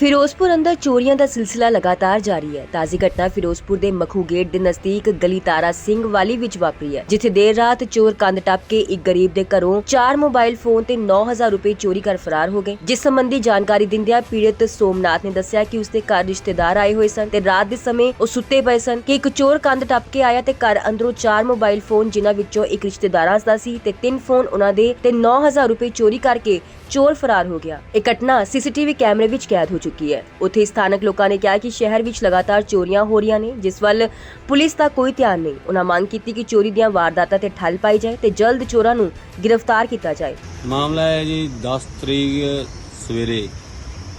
ਫਿਰੋਜ਼ਪੁਰ ਅੰਦਰ ਚੋਰੀਆਂ ਦਾ ਸਿਲਸਿਲਾ ਲਗਾਤਾਰ ਜਾਰੀ ਹੈ। ਤਾਜ਼ੀ ਘਟਨਾ ਫਿਰੋਜ਼ਪੁਰ ਦੇ ਮਖੂ ਗੇਟ ਦੇ ਨਜ਼ਦੀਕ ਗਲੀ ਤਾਰਾ ਸਿੰਘ ਵਾਲੀ ਵਿੱਚ ਵਾਪਰੀ ਹੈ, ਜਿੱਥੇ ਦੇਰ ਰਾਤ ਚੋਰ ਕੰਧ ਟੱਪ ਕੇ ਇੱਕ ਗਰੀਬ ਦੇ ਘਰੋਂ ਚਾਰ ਮੋਬਾਈਲ ਫੋਨ ਤੇ 9000 ਰੁਪਏ ਚੋਰੀ ਕਰ ਫਰਾਰ ਹੋ ਗਏ। ਜਿਸ ਸੰਬੰਧੀ ਜਾਣਕਾਰੀ ਦਿੰਦਿਆਂ ਪੀੜਤ ਸੋਮਨਾਥ ਨੇ ਦੱਸਿਆ ਕਿ ਉਸਦੇ ਘਰ ਰਿਸ਼ਤੇਦਾਰ ਆਏ ਹੋਏ ਸਨ ਤੇ ਰਾਤ ਦੇ ਸਮੇਂ ਉਹ ਸੁੱਤੇ ਪਏ ਸਨ ਕਿ ਇੱਕ ਚੋਰ ਕੰਧ ਟੱਪ ਕੇ ਆਇਆ ਤੇ ਘਰ ਅੰਦਰੋਂ ਚਾਰ ਮੋਬਾਈਲ ਫੋਨ ਜਿਨ੍ਹਾਂ ਵਿੱਚੋਂ ਇੱਕ ਰਿਸ਼ਤੇਦਾਰਾਂ ਦਾ ਸੀ ਤੇ ਤਿੰਨ ਫੋਨ ਉਹਨਾਂ ਦੇ ਤੇ 9000 ਰੁਪਏ ਚੋਰੀ ਕਰਕੇ ਚੋਰ ਫਰਾਰ ਹੋ ਗਿਆ। ਇਹ ਘਟਨਾ ਸੀਸੀਟੀਵੀ ਕੈਮਰੇ ਵਿੱਚ ਕੈਦ ਹੋ ਚੁੱਕੀ ਹੈ। ਉੱਥੇ ਸਥਾਨਕ ਲੋਕਾਂ ਨੇ ਕਿਹਾ ਕਿ ਸ਼ਹਿਰ ਵਿੱਚ ਲਗਾਤਾਰ ਚੋਰੀਆਂ ਹੋ ਰਹੀਆਂ ਨੇ, ਜਿਸ ਵੱਲ ਪੁਲਿਸ ਦਾ ਕੋਈ ਧਿਆਨ ਨਹੀਂ। ਉਹਨਾਂ ਮੰਗ ਕੀਤੀ ਕਿ ਚੋਰੀ ਦੀਆਂ ਵਾਰਦਾਤਾਂ ਤੇ ਠੱਲ ਪਾਈ ਜਾਏ ਤੇ ਜਲਦ ਚੋਰਾਂ ਨੂੰ ਗ੍ਰਿਫਤਾਰ ਕੀਤਾ ਜਾਏ। ਮਾਮਲਾ ਹੈ ਜੀ 10 ਤਰੀਕ ਸਵੇਰੇ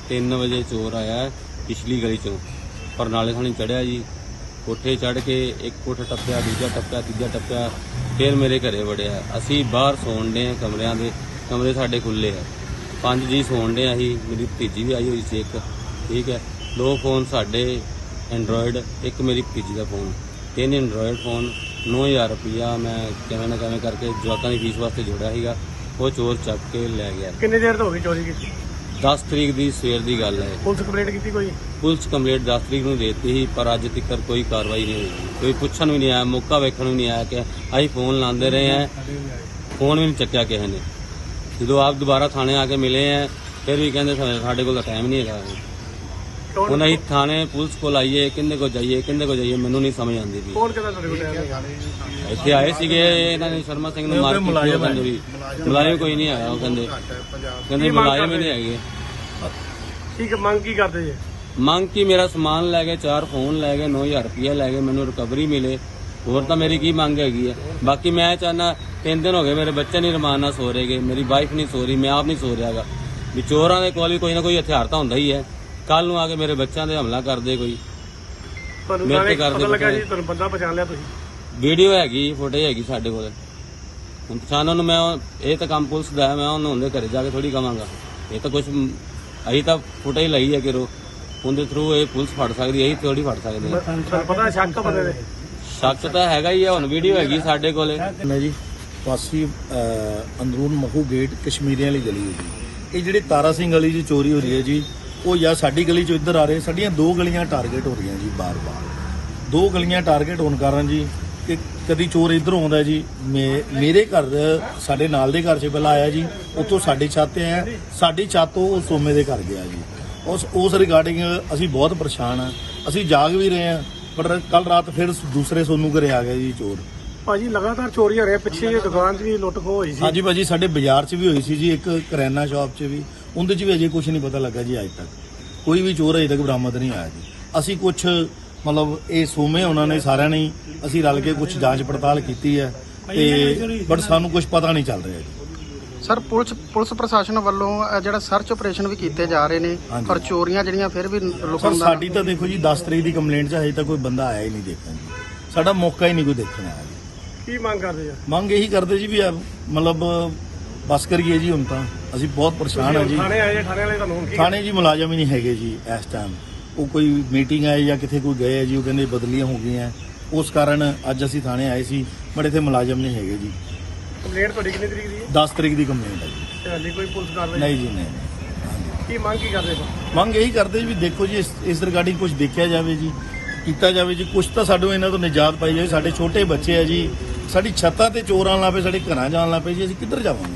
3 ਵਜੇ ਚੋਰ ਆਇਆ ਪਿਛਲੀ ਗਲੀ ਚੋਂ। ਪਰਨਾਲੇ ਥਾਣੀ ਚੜਿਆ ਜੀ। ਕੋਠੇ ਚੜ ਕੇ ਇੱਕ ਕੋਠਾ ਟੱਪਿਆ, ਦੂਜਾ ਟੱਪਿਆ, ਤੀਜਾ ਟੱਪਿਆ, ਫਿਰ ਮੇਰੇ ਘਰੇ ਵੜਿਆ। ਅਸੀਂ ਬਾਹਰ ਸੌਣ ਦੇ ਕਮਰਿਆਂ ਦੇ, ਕਮਰੇ ਸਾਡੇ ਖੁੱਲੇ ਆ। ਪੰਜ ਜੀ ਸੌਣ ਦੇ ਅਸੀਂ ਮੇਰੀ ਭਤੀਜੀ ਵੀ ਆਈ ਹੋਈ ਸੀ ਇੱਕ ਠੀਕ ਹੈ। ਦੋ ਫੋਨ ਸਾਡੇ ਐਂਡਰੋਇਡ ਇੱਕ ਮੇਰੀ ਭਤੀਜੀ ਦਾ ਫੋਨ ਤਿੰਨ ਐਂਡਰੋਇਡ ਫੋਨ 9000 ਰੁਪਇਆ ਮੈਂ ਕਿਵੇਂ ਨਾ ਕਿਵੇਂ ਕਰਕੇ ਜਵਾਕਾਂ ਦੀ ਫੀਸ ਵਾਸਤੇ ਜੋੜਿਆ ਸੀਗਾ। ਉਹ ਚੋਰ ਚੱਕ ਕੇ ਲੈ ਗਿਆ। ਕਿੰਨੇ ਦੇਰ ਤੋਂ ਹੋ ਗਈ ਚੋਰੀ ਕੀਤੀ? 10 ਤਰੀਕ ਦੀ ਸਵੇਰ ਦੀ ਗੱਲ ਹੈ। ਪੁਲਿਸ ਕੰਪਲੇਂਟ ਕੀਤੀ ਕੋਈ? ਪੁਲਿਸ ਕੰਪਲੇਂਟ 10 ਤਰੀਕ ਨੂੰ ਦੇਤੀ ਸੀ ਪਰ ਅੱਜ ਤੱਕ ਕੋਈ ਕਾਰਵਾਈ ਨਹੀਂ ਹੋਈ। ਕੋਈ ਪੁੱਛਣ ਵੀ ਨਹੀਂ ਆਇਆ ਮੌਕਾ ਵੇਖਣ ਵੀ ਨਹੀਂ ਆਇਆ ਕਿ ਅਸੀਂ ਫੋਨ ਲਾਉਂਦੇ ਰਹੇ ਆ ਫੋਨ ਵੀ ਨਹੀਂ ਚੱਕਿਆ ਕਿਸੇ ਨੇ। ਜਦੋਂ ਆਪ ਦੁਬਾਰਾ ਥਾਣੇ ਆ ਕੇ ਮਿਲੇ ਆ ਫਿਰ ਵੀ ਕਹਿੰਦੇ ਸਾਡੇ ਕੋਲ ਤਾਂ ਟਾਈਮ ਨਹੀਂ ਹੈਗਾ। ਹੁਣ ਅਸੀਂ ਥਾਣੇ ਪੁਲਿਸ ਕੋਲ ਆਈਏ ਕਿੰਦੇ ਕੋ ਜਾਈਏ ਕਿੰਦੇ ਕੋ ਜਾਈਏ ਮੈਨੂੰ ਨਹੀਂ ਸਮਝ ਆਉਂਦੀ ਵੀ ਕੌਣ ਕਹਿੰਦਾ ਤੁਹਾਡੇ ਕੋਲ ਟਾਈਮ ਹੈ ਇੱਥੇ ਆਏ ਸੀਗੇ ਇਹਨਾਂ ਨੇ ਸ਼ਰਮਾ ਸਿੰਘ ਨੂੰ ਮਾਰ ਕੇ ਕਹਿੰਦੇ ਵੀ ਮੁਲਾਜ਼ਮ ਕੋਈ ਨਹੀਂ ਆਇਆ ਉਹ ਕਹਿੰਦੇ। ਕਹਿੰਦੇ ਮੁਲਾਜ਼ਮ ਹੀ ਨਹੀਂ ਹੈਗੇ। ਠੀਕ ਮੰਗ ਕੀ ਕਰਦੇ ਜੀ? ਮੰਗ ਕੀ ਮੇਰਾ ਸਮਾਨ ਲੈ ਗਏ ਚਾਰ ਫੋਨ ਲੈ ਗਏ 9000 ਰੁਪਏ ਲੈ ਗਏ ਮੈਨੂੰ ਰਿਕਵਰੀ ਮਿਲੇ। ਹੋਰ ਤਾਂ ਮੇਰੀ ਕੀ ਮੰਗ ਹੈਗੀ ਹੈ? ਬਾਕੀ ਮੈਂ ਚਾਹਨਾ ਤਿੰਨ ਦਿਨ ਹੋ ਗਏ ਮੇਰੇ ਬੱਚੇ ਨਹੀਂ ਰਮਾਨ ਨਾਲ ਸੋ ਰਹੇਗੇ ਮੇਰੀ ਵਾਈਫ ਨਹੀਂ ਸੋ ਰਹੀ ਮੈਂ ਆਪ ਨਹੀਂ ਸੋ ਰਿਹਾਗਾ ਵੀ ਚੋਰਾਂ ਦੇ ਕੋਲ ਵੀ ਕੋਈ ਨਾ ਕੋਈ ਹਥਿਆਰ ਤਾਂ ਹੁੰਦਾ ਹੀ ਹੈ। ਕੱਲ ਨੂੰ ਆ ਕੇ ਮੇਰੇ ਬੱਚਿਆਂ ਦੇ ਹਮਲਾ ਕਰਦੇ ਕੋਈ। ਤੁਹਾਨੂੰ ਮੇਰੇ ਤੇ ਕਰਦੇ ਪਤਾ ਲੱਗਾ ਪਤਾ ਜੀ ਤੁਹਾਨੂੰ ਬੰਦਾ ਪਛਾਣ ਲਿਆ ਤੁਸੀਂ? ਵੀਡੀਓ ਹੈਗੀ ਫੁਟੇਜ ਹੈਗੀ ਸਾਡੇ ਕੋਲ। ਹੁਣ ਪਛਾਣਨ ਨੂੰ ਮੈਂ ਇਹ ਤਾਂ ਕੰਮ ਪੁਲਿਸ ਦਾ ਹੈ ਮੈਂ ਉਹਨਾਂ ਦੇ ਘਰੇ ਜਾ ਕੇ ਥੋੜੀ ਕਵਾਂਗਾ। ਇਹ ਤਾਂ ਕੁਝ ਅਸੀਂ ਤਾਂ ਫੁਟੇਜ ਲਈ ਹੈ ਕਿ ਰੋ ਉਹਦੇ ਥਰੂ ਇਹ ਪੁਲਿਸ ਫੜ ਸਕਦੀ ਹੈ ਅਸੀਂ ਥੋੜੀ ਫੜ ਸਕਦੇ ਹਾਂ। ਪਤਾ ਸ਼ੱਕ ਦੇ? ਸ਼ੱਕ ਤਾਂ ਹੈਗਾ ਹੀ ਹੈ ਹੁਣ ਵੀਡੀਓ ਹੈਗੀ ਸਾਡੇ ਕੋਲੇ। ਜੀ ਪਾਸੀ ਅੰਦਰੂਨ ਮਹੂ ਗੇਟ ਕਸ਼ਮੀਰੀਆਂ ਵਾਲੀ ਗਲੀ ਹੈ ਜੀ ਇਹ ਜਿਹੜੇ ਤਾਰਾ ਸਿੰਘ ਗਲੀ 'ਚ ਚੋਰੀ ਹੋ ਰਹੀ ਹੈ ਜੀ, ਉਹ ਜਾਂ ਸਾਡੀ ਗਲੀ 'ਚੋਂ ਇੱਧਰ ਆ ਰਹੇ, ਸਾਡੀਆਂ ਦੋ ਗਲੀਆਂ ਟਾਰਗੇਟ ਹੋ ਰਹੀਆਂ ਜੀ ਬਾਰ-ਬਾਰ। ਦੋ ਗਲੀਆਂ ਟਾਰਗੇਟ ਹੋਣ ਕਾਰਨ ਜੀ, ਕਿ ਕਦੀ ਚੋਰ ਇੱਧਰੋਂ ਆਉਂਦਾ ਜੀ, ਮੇ- ਮੇਰੇ ਘਰ, ਸਾਡੇ ਨਾਲ ਦੇ ਘਰ 'ਚ ਪਹਿਲਾਂ ਆਇਆ ਜੀ, ਉੱਥੋਂ ਸਾਡੀ ਛੱਤ ਤੇ ਆਇਆ, ਸਾਡੀ ਛੱਤ ਤੋਂ ਉਹ ਸੋਮੇ ਦੇ ਘਰ ਗਿਆ ਜੀ। ਉਸ ਉਸ ਰਿਗਾਰਡਿੰਗ ਅਸੀਂ ਬਹੁਤ ਪਰੇਸ਼ਾਨ ਆ ਅਸੀਂ ਜਾਗ ਵੀ ਰਹੇ ਆ ਪਰ ਕੱਲ ਰਾਤ ਫਿਰ ਦੂਸਰੇ ਸੋਨੂ ਘਰੇ ਆ ਗਿਆ ਜੀ ਚੋਰ। ਭਾਜੀ ਲਗਾਤਾਰ ਚੋਰੀ ਹੋ ਰਹੀ ਹੈ ਪਿੱਛੇ ਜਿਹੇ ਦੁਕਾਨ 'ਚ ਵੀ ਲੁੱਟ ਖੋਹ ਹੋਈ ਸੀ। ਹਾਂਜੀ ਭਾਜੀ ਸਾਡੇ ਬਾਜ਼ਾਰ 'ਚ ਵੀ ਹੋਈ ਸੀ ਜੀ ਇੱਕ ਕਰਿਆਨਾ ਸ਼ਾਪ 'ਚ ਵੀ। ਉਹਦੇ 'ਚ ਵੀ ਅਜੇ ਕੁਝ ਨਹੀਂ ਪਤਾ ਲੱਗਾ ਜੀ ਅੱਜ ਤੱਕ। ਕੋਈ ਵੀ ਚੋਰ ਅਜੇ ਤੱਕ ਬਰਾਮਦ ਨਹੀਂ ਆਇਆ ਜੀ। ਅਸੀਂ ਕੁਝ ਮਤਲਬ ਇਹ ਸੋਮੇ ਉਹਨਾਂ ਨੇ ਸਾਰਿਆਂ ਨੇ ਅਸੀਂ ਰਲ ਕੇ ਕੁਝ ਜਾਂਚ ਪੜਤਾਲ ਕੀਤੀ ਹੈ ਤੇ ਬਟ ਸਾਨੂੰ ਕੁਝ ਪਤਾ ਨਹੀਂ ਚੱਲ ਰਿਹਾ ਜੀ। ਸਰ ਪੁਲਿਸ ਪੁਲਿਸ ਪ੍ਰਸ਼ਾਸਨ ਵੱਲੋਂ ਜਿਹੜਾ ਸਰਚ ਆਪਰੇਸ਼ਨ ਵੀ ਕੀਤੇ ਜਾ ਰਹੇ ਨੇ ਹਾਂਜੀ। ਪਰ ਚੋਰੀਆਂ ਜਿਹੜੀਆਂ ਫਿਰ ਵੀ ਸਰ ਲੁਕਣ ਦਾ ਸਾਡੀ ਤਾਂ ਦੇਖੋ ਜੀ 10 ਤਰੀਕ ਦੀ ਕੰਪਲੇਂਟ 'ਚ ਹਜੇ ਤੱਕ ਕੋਈ ਬੰਦਾ ਆਇਆ ਹੀ ਨਹੀਂ ਦੇਖਣ ਜੀ ਸਾਡਾ ਮੌਕਾ ਹੀ ਨਹੀਂ ਕੋਈ ਦੇਖਣ ਆਇਆ ਜੀ। ਕੀ ਮੰਗ ਕਰਦੇ ਜੀ ਮੰਗ ਇਹੀ ਕਰਦੇ ਜੀ ਵੀ ਆ ਮਤਲਬ ਬਸ ਕਰੀਏ ਜੀ ਹੁਣ ਤਾਂ। ਅਸੀਂ ਬਹੁਤ ਪਰੇਸ਼ਾਨ ਆ ਜੀ। ਥਾਣੇ ਆਏ ਜੇ ਥਾਣੇ ਵਾਲੇ ਤੁਹਾਨੂੰ ਹੁਣ ਕੀ ਥਾਣੇ ਜੀ ਮੁਲਾਜ਼ਮ ਹੀ ਨਹੀਂ ਹੈਗੇ ਜੀ ਇਸ ਟਾਈਮ ਉਹ ਕੋਈ ਮੀਟਿੰਗ ਆਏ ਜਾਂ ਕਿਤੇ ਕੋਈ ਗਏ ਆ ਜੀ ਉਹ ਕਹਿੰਦੇ ਬਦਲੀਆਂ ਹੋ ਗਈਆਂ। ਉਸ ਕਾਰਨ ਅੱਜ ਅਸੀਂ ਥਾਣੇ ਆਏ ਸੀ ਬਟ ਇੱਥੇ ਮੁਲਾਜ਼ਮ ਨਹੀਂ ਹੈਗੇ ਜੀ। ਕੰਪਲੇਂਟ ਤੁਹਾਡੀ ਕਿੰਨੀ ਤਰੀਕ ਦੀ ਹੈ? 10 ਤਰੀਕ ਦੀ ਕੰਪਲੇਂਟ ਹੈ ਜੀ। ਤੇ ਹਾਲੇ ਕੋਈ ਪੁਲਿਸ ਕਾਰਵਾਈ ਨਹੀਂ ਜੀ ਨਹੀਂ। ਕੀ ਮੰਗ ਕੀ ਕਰਦੇ ਜੀ ਮੰਗ ਇਹੀ ਕਰਦੇ ਜੀ ਵੀ ਦੇਖੋ ਜੀ ਇਸ- ਇਸ ਰਿਗਾਰਡਿੰਗ ਕੁਝ ਦੇਖਿਆ ਜਾਵੇ ਜੀ ਕੀਤਾ ਜਾਵੇ ਜੀ। ਕੁਝ ਤਾਂ ਸਾਨੂੰ ਇਹਨਾਂ ਤੋਂ ਨਿਜਾਤ ਪਾਈ ਜਾਵੇ ਸਾਡੇ ਛੋਟੇ ਬੱਚੇ ਆ ਜੀ ਸਾਡੀ ਛੱਤਾਂ ਤੇ ਚੋਰ ਆਉਣ ਲੱਗ ਪਏ ਸਾਡੇ ਘਰਾਂ ਜਾਣ ਲੱਗ ਪਏ ਜੀ, ਅਸੀਂ ਕਿੱਧਰ ਜਾਵਾਂਗੇ?